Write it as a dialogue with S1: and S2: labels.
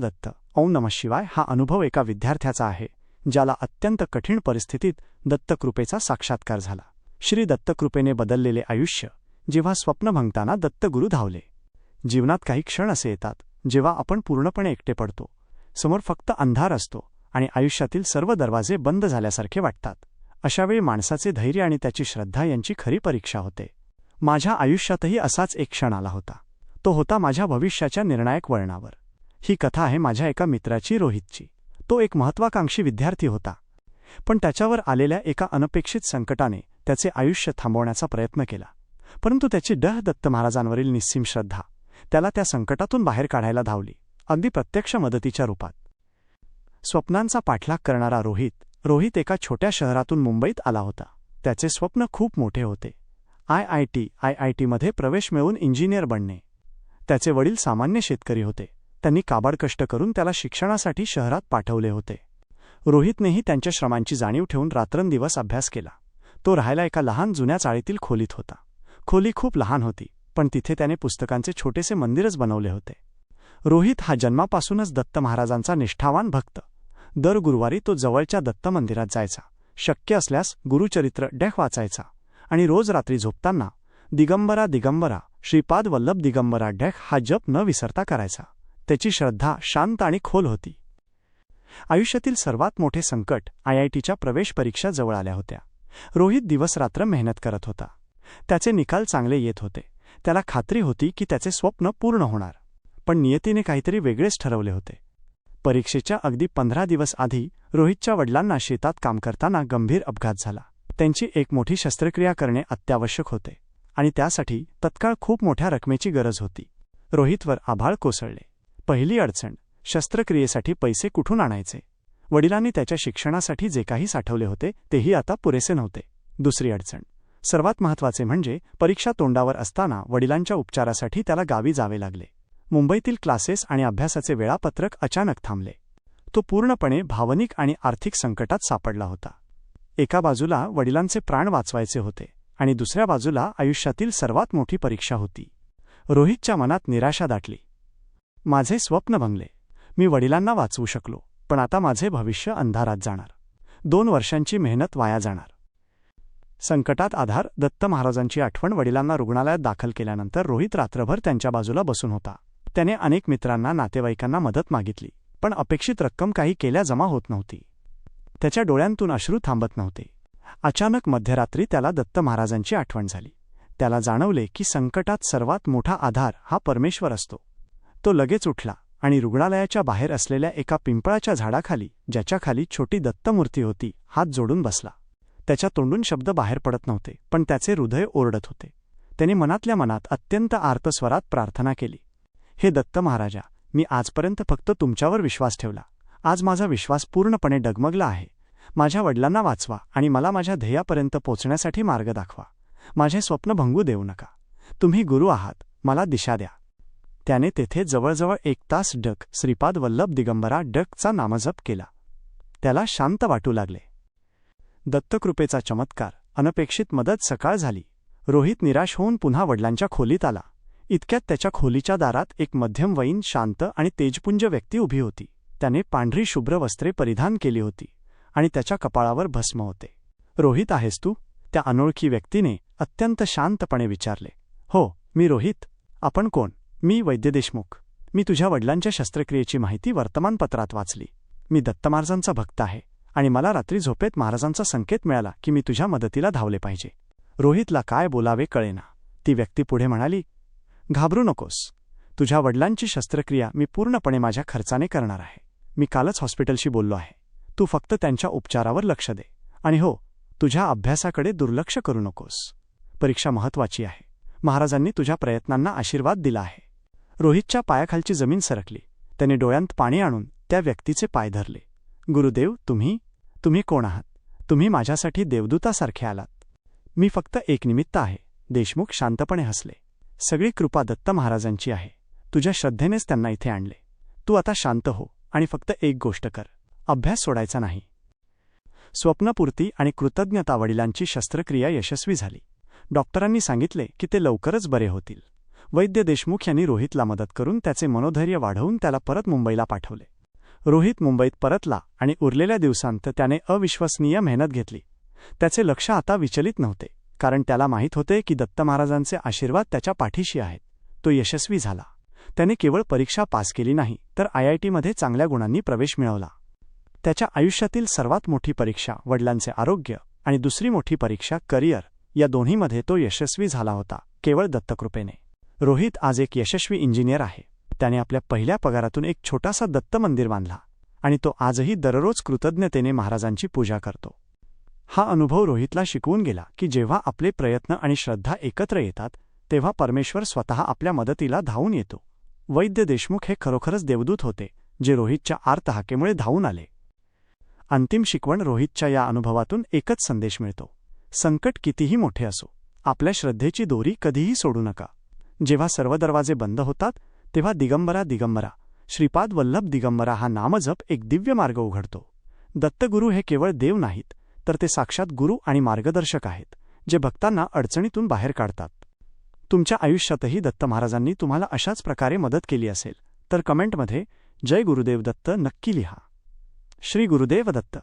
S1: दत्त. ओम नम शिवाय हा अनुभव एका विद्यार्थ्याचा आहे ज्याला अत्यंत कठीण परिस्थितीत दत्तकृपेचा साक्षात्कार झाला. श्री दत्तकृपेने बदललेले आयुष्य जेव्हा स्वप्न भंगताना दत्तगुरू धावले. जीवनात काही क्षण असे येतात जेव्हा आपण पूर्णपणे एकटे पडतो. समोर फक्त अंधार असतो आणि आयुष्यातील सर्व दरवाजे बंद झाल्यासारखे वाटतात. अशावेळी माणसाचे धैर्य आणि त्याची श्रद्धा यांची खरी परीक्षा होते. माझ्या आयुष्यातही असाच एक क्षण आला होता. तो होता माझ्या भविष्याच्या निर्णायक वळणावर. ही कथा आहे माझ्या एका मित्राची रोहितची. तो एक महत्वाकांक्षी विद्यार्थी होता. पण त्याच्यावर आलेल्या एका अनपेक्षित संकटाने त्याचे आयुष्य थांबवण्याचा प्रयत्न केला. परंतु त्याची डह दत्त महाराजांवरील निस्सीम श्रद्धा त्याला त्या संकटातून बाहेर काढायला धावली अगदी प्रत्यक्ष मदतीच्या रूपात. स्वप्नांचा पाठलाग करणारा रोहित रोहित एका छोट्या शहरातून मुंबईत आला होता. त्याचे स्वप्न खूप मोठे होते. I I T I I टीमध्ये प्रवेश मिळवून इंजिनियर बनणे. त्याचे वडील सामान्य शेतकरी होते. त्यांनी काबाड कष्ट करून त्याला शिक्षणासाठी शहरात पाठवले होते. रोहितनेही त्यांच्या श्रमांची जाणीव ठेवून रात्रंदिवस अभ्यास केला. तो राहायला एका लहान जुन्या चाळीतील खोलीत होता. खोली खूप लहान होती पण तिथे त्याने पुस्तकांचे छोटेसे मंदिरच बनवले होते. रोहित हा जन्मापासूनच दत्त महाराजांचा निष्ठावान भक्त. दर गुरुवारी तो जवळच्या दत्त मंदिरात जायचा. शक्य असल्यास गुरुचरित्र डॅख वाचायचा. आणि रोज रात्री झोपताना दिगंबरा दिगंबरा श्रीपाद वल्लभ दिगंबरा डॅख हा जप न विसरता करायचा. त्याची श्रद्धा शांत आणि खोल होती. आयुष्यातील सर्वात मोठे संकट आयआयटीच्या प्रवेश परीक्षा जवळ आल्या होत्या. रोहित दिवसरात्र मेहनत करत होता. त्याचे निकाल चांगले येत होते. त्याला खात्री होती की त्याचे स्वप्न पूर्ण होणार. पण नियतीने काहीतरी वेगळेच ठरवले होते. परीक्षेच्या अगदी पंधरा दिवस आधी रोहितच्या वडिलांना शेतात काम करताना गंभीर अपघात झाला. त्यांची एक मोठी शस्त्रक्रिया करणे अत्यावश्यक होते आणि त्यासाठी तत्काळ खूप मोठ्या रकमेची गरज होती. रोहितवर आभाळ कोसळले. पहिली अडचण शस्त्रक्रियेसाठी पैसे कुठून आणायचे? वडिलांनी त्याच्या शिक्षणासाठी जे काही साठवले होते तेही आता पुरेसे नव्हते. दुसरी अडचण सर्वात महत्त्वाचे म्हणजे परीक्षा तोंडावर असताना वडिलांच्या उपचारासाठी त्याला गावी जावे लागले. मुंबईतील क्लासेस आणि अभ्यासाचे वेळापत्रक अचानक थांबले. तो पूर्णपणे भावनिक आणि आर्थिक संकटात सापडला होता. एका बाजूला वडिलांचे प्राण वाचवायचे होते आणि दुसऱ्या बाजूला आयुष्यातील सर्वात मोठी परीक्षा होती. रोहितच्या मनात निराशा दाटली. माझे स्वप्न भंगले. मी वडिलांना वाचवू शकलो पण आता माझे भविष्य अंधारात जाणार. दोन वर्षांची मेहनत वाया जाणार. संकटात आधार दत्त महाराजांची आठवण वडिलांना रुग्णालयात दाखल केल्यानंतर रोहित रात्रभर त्यांच्या बाजूला बसून होता. त्याने अनेक मित्रांना नातेवाईकांना मदत मागितली पण अपेक्षित रक्कम काही केल्या जमा होत नव्हती. त्याच्या डोळ्यांतून अश्रू थांबत नव्हते. अचानक मध्यरात्री त्याला दत्त महाराजांची आठवण झाली. त्याला जाणवले की संकटात सर्वात मोठा आधार हा परमेश्वर असतो. तो लगेच उठला आणि रुग्णालयाच्या बाहेर असलेल्या एका पिंपळाच्या झाडाखाली ज्याच्याखाली छोटी दत्तमूर्ती होती हात जोडून बसला. त्याच्या तोंडून शब्द बाहेर पडत नव्हते पण त्याचे हृदय ओरडत होते. त्याने मनातल्या मनात अत्यंत आर्तस्वरात प्रार्थना केली. हे दत्त महाराजा मी आजपर्यंत फक्त तुमच्यावर विश्वास ठेवला. आज माझा विश्वास पूर्णपणे डगमगला आहे. माझ्या वडिलांना वाचवा आणि मला माझ्या ध्येयापर्यंत पोचण्यासाठी मार्ग दाखवा. माझे स्वप्न भंगू देऊ नका. तुम्ही गुरु आहात. मला दिशा द्या. त्याने तेथे जवळजवळ एक तास डक श्रीपाद वल्लभ दिगंबरा डकचा नामजप केला. त्याला शांत वाटू लागले. दत्तकृपेचा चमत्कार अनपेक्षित मदत सकाळ झाली. रोहित निराश होऊन पुन्हा वडिलांच्या खोलीत आला. इतक्यात त्याच्या खोलीच्या दारात एक मध्यमवयीन शांत आणि तेजपुंज व्यक्ती उभी होती. त्याने पांढरी शुभ्र वस्त्रे परिधान केली होती आणि त्याच्या कपाळावर भस्म होते. रोहित आहेस तू? त्या अनोळखी व्यक्तीने अत्यंत शांतपणे विचारले. हो मी रोहित. आपण कोण? मी वैद्य देशमुख. मी तुझ्या वडिलांच्या शस्त्रक्रियेची माहिती वर्तमानपत्रात वाचली. मी दत्त महाराजांचा भक्त आहे आणि मला रात्री झोपेत महाराजांचा संकेत मिळाला की मी तुझ्या मदतीला धावले पाहिजे. रोहितला काय बोलावे कळेना. ती व्यक्ती पुढे म्हणाली घाबरू नकोस. तुझ्या वडिलांची शस्त्रक्रिया मी पूर्णपणे माझ्या खर्चाने करणार आहे. मी कालच हॉस्पिटलशी बोललो आहे. तू फक्त त्यांच्या उपचारावर लक्ष दे. आणि हो तुझ्या अभ्यासाकडे दुर्लक्ष करू नकोस. परीक्षा महत्वाची आहे. महाराजांनी तुझ्या प्रयत्नांना आशीर्वाद दिला आहे. रोहितच्या पायाखालची जमीन सरकली. त्याने डोळ्यांत पाणी आणून त्या व्यक्तीचे पाय धरले. गुरुदेव तुम्ही? तुम्ही कोण आहात? तुम्ही माझ्यासाठी देवदूतासारखे आलात. मी फक्त एक निमित्त आहे. देशमुख शांतपणे हसले. सगळी कृपा दत्त महाराजांची आहे. तुझ्या श्रद्धेनेच त्यांना इथे आणले. तू आता शांत हो आणि फक्त एक गोष्ट कर. अभ्यास सोडायचा नाही. स्वप्नपूर्ती आणि कृतज्ञता वडिलांची शस्त्रक्रिया यशस्वी झाली. डॉक्टरांनी सांगितले की ते लवकरच बरे होतील. वैद्य देशमुख यांनी रोहितला मदत करून त्याचे मनोधैर्य वाढवून त्याला परत मुंबईला पाठवले. रोहित मुंबईत परतला आणि उरलेल्या दिवसांत त्याने अविश्वसनीय मेहनत घेतली. त्याचे लक्ष आता विचलित नव्हते कारण त्याला माहीत होते की दत्त महाराजांचे आशीर्वाद त्याच्या पाठीशी आहेत. तो यशस्वी झाला. त्याने केवळ परीक्षा पास केली नाही तर आयआयटीमध्ये चांगल्या गुणांनी प्रवेश मिळवला. त्याच्या आयुष्यातील सर्वात मोठी परीक्षा वडिलांचे आरोग्य आणि दुसरी मोठी परीक्षा करिअर या दोन्हीमध्ये तो यशस्वी झाला होता केवळ दत्तकृपेने. रोहित आज एक यशस्वी इंजिनियर आहे. त्याने आपल्या पहिल्या पगारातून एक छोटासा दत्त मंदिर बांधला आणि तो आजही दररोज कृतज्ञतेने महाराजांची पूजा करतो. हा अनुभव रोहितला शिकवून गेला की जेव्हा आपले प्रयत्न आणि श्रद्धा एकत्र येतात तेव्हा परमेश्वर स्वतः आपल्या मदतीला धावून येतो. वैद्य देशमुख हे खरोखरच देवदूत होते जे रोहितच्या आर्तहाकेमुळे धावून आले. अंतिम शिकवण रोहितच्या या अनुभवातून एकच संदेश मिळतो. संकट कितीही मोठे असो आपल्या श्रद्धेची दोरी कधीही सोडू नका. जेव्हा सर्व दरवाजे बंद होतात तेव्हा दिगंबरा दिगंबरा श्रीपाद वल्लभ दिगंबरा हा नामजप एक दिव्य मार्ग उघडतो. दत्तगुरू हे केवळ देव नाहीत तर ते साक्षात गुरु आणि मार्गदर्शक आहेत जे भक्तांना अडचणीतून बाहेर काढतात. तुमच्या आयुष्यातही दत्त महाराजांनी तुम्हाला अशाच प्रकारे मदत केली असेल तर कमेंटमध्ये जय गुरुदेव दत्त नक्की लिहा. श्री गुरुदेव दत्त.